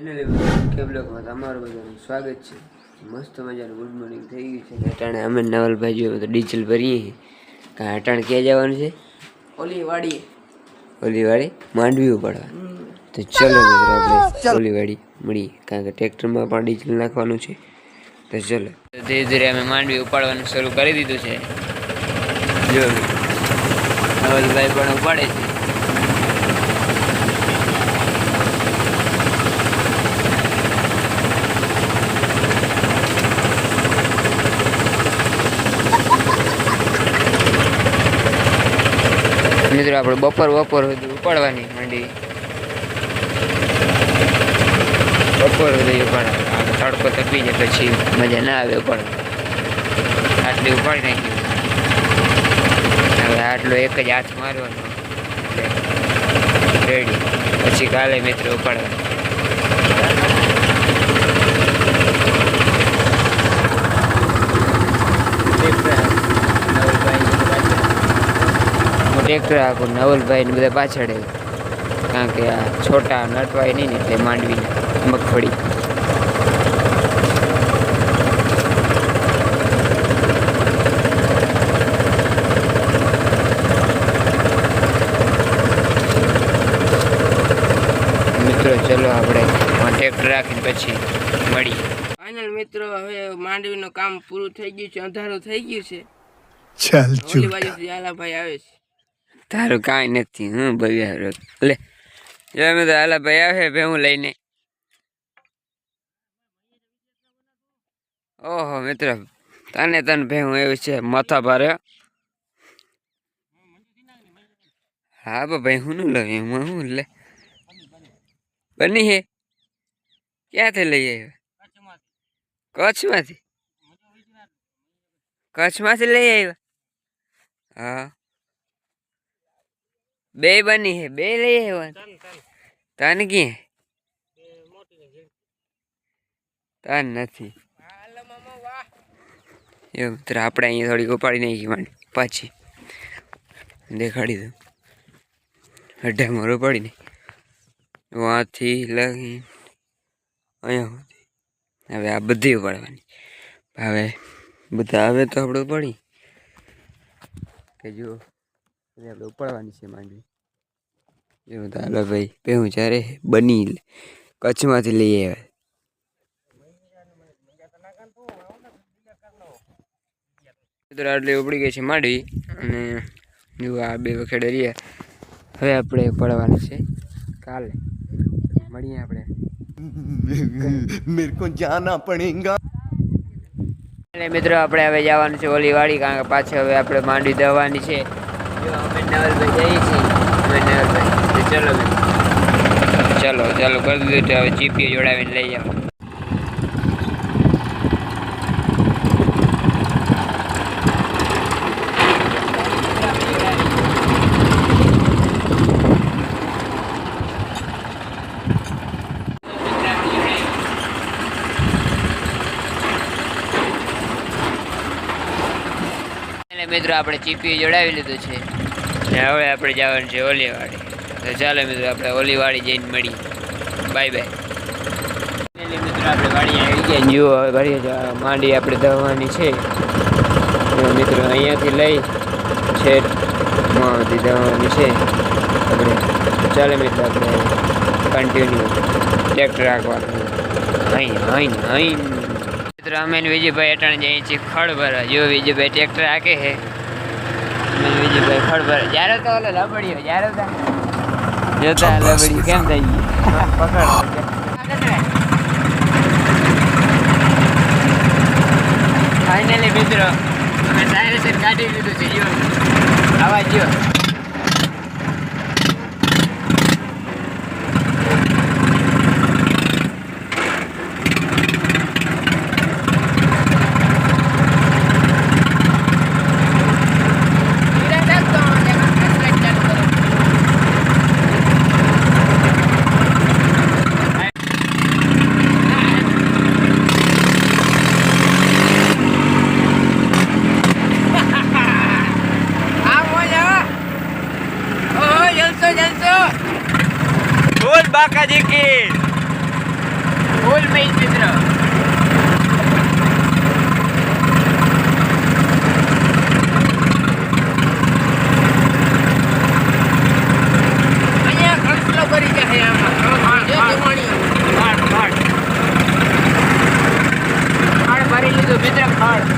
કે બ્લોકમાં તમારું બધાનું સ્વાગત છે. મસ્ત મજાનું ગુડ મોર્નિંગ થઈ ગયું છે. અટાણે અમે નવલભાઈ જોઈએ તો ડીઝલ ભરીએ કાંઈ કાં અટાણે ક્યાં જવાનું છે? ઓલી વાડી ઓલી વાડી માંડવી ઉપાડવા તો ચલો મિત્રો આપણે ઓલી વાડી મળીએ. કારણ કે ટ્રેક્ટરમાં પણ ડીઝલ નાખવાનું છે. તો ચલો. ધીરે ધીરે અમે માંડવી ઉપાડવાનું શરૂ કરી દીધું છે. જો નવલભાઈ પણ ઉપાડે છે. મિત્રો, આપણે બપોર બપોર સુધી ઉપાડવાની મંડી. બપોર સુધી ઉપાડવા તડકો તપી જાય, પછી મજા ના આવે પણ આટલી ઉપાડી નાખી હવે આટલો એક જ હાથ મારવાનો. રેડી પછી કાલે મિત્રો ઉપાડવા ટ્રેક્ટર આખું નવલભાઈ ને બધા પાછળ કારણ કે આ છોટા નટવાય નહીં ને એટલે માંડવી મગફળી. મિત્રો ચલો આપણે આ ટ્રેક્ટર રાખીને પછી મળીએ. ફાઇનલ મિત્રો હવે માંડવીનું કામ પૂરું થઈ ગયું છે અંધારું થઈ ગયું છે. ચાલ બાજુથી આલાભાઈ આવે છે. તારું કાંઈ નથી, હું ભાઈ હારો. લે અમે તો હાલા ભાઈ આવે ભાઈ હું લઈને. ઓહો, મિત્ર, તને તને ભાઈ હું એવું છે, માથા ભારે. હા ભાઈ, હું નું લઉં એમાં, હું લે. બની હે. ક્યાંથી લઈ આવ્યા? કચ્છમાંથી. કચ્છમાંથી લઈ આવ્યા? હા. બે બની હે બે લઈ આવ્યા તન ક્યાં તન નથી. એવું મિત્ર આપણે અહીંયા થોડીક ઉપાડી નાખી માંડી પાછી. દેખાડી દઉં. અઢા મોર ઉપાડી નહીં વાંથી લગી. અહીંયા હવે આ બધી ઉપાડવાની. હવે બધા આવે તો આપણે ઉપાડી કે જો પછી આપણે ઉપાડવાની છે માંડવી. એવું ચાલો ભાઈ પેહું જ્યારે બની કચ્છમાંથી લઈ આવ્યા. મિત્રો આટલી ઉપડી ગઈ છે માંડવી અને જો આ બે વખેડે રહ્યા. હવે આપણે પડવાનું છે કાલે. મળીએ આપણે. મેરે જાના પડેગા. મિત્રો આપણે હવે જવાનું છે ઓલી વાડી કારણ કે પાછળ હવે આપણે માંડવી દવાની છે. અમે જઈએ છીએ અમે નવલભાઈ ચલો. ચલો ચાલો કરી દીધું હવે ચીપીઓ જોડાવીને લઈ જાઓ એટલે મિત્રો આપણે ચીપી જોડાવી લીધું છે. ને હવે આપણે જવાનું છે ઓલીવાડી. તો ચાલો મિત્રો આપણે ઓલીવાડી જઈને મળીએ. Bye bye. મિત્રો આપણે વાડી આવી ગયા. જુઓ હવે માંડી આપણે દવાની છે. તો મિત્રો અહીંયાથી લઈ છે માંથી દવાની છે. આપણે ચાલે મિત્રો આપણે કન્ટિન્યુ ટ્રેક્ટર રાખવાનું. અહીં અહીં અહીં. મિત્રો અમે વિજયભાઈ અટાણે જઈએ છીએ ખડ જો વિજયભાઈ ટ્રેક્ટર આકે છે. અમે વિજયભાઈ ખડ જ્યારે તો ઓલે લબડ્યો જ્યારે તો જોતા લબડ્યું કેમ થઈ ગયું પકડ ફાઇનલી મિત્રો, અમે સાયરેશન કાઢી લીધું છે. જો આવા જો. કાકાજી કી. બોલ ભાઈ મિત્ર. મિત્ર ખડ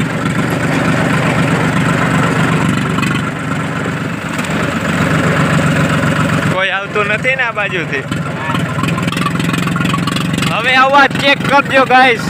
કોઈ આવતું નથી ને આ બાજુથી? હવે અવાજ ચેક કરજો ગાઈસ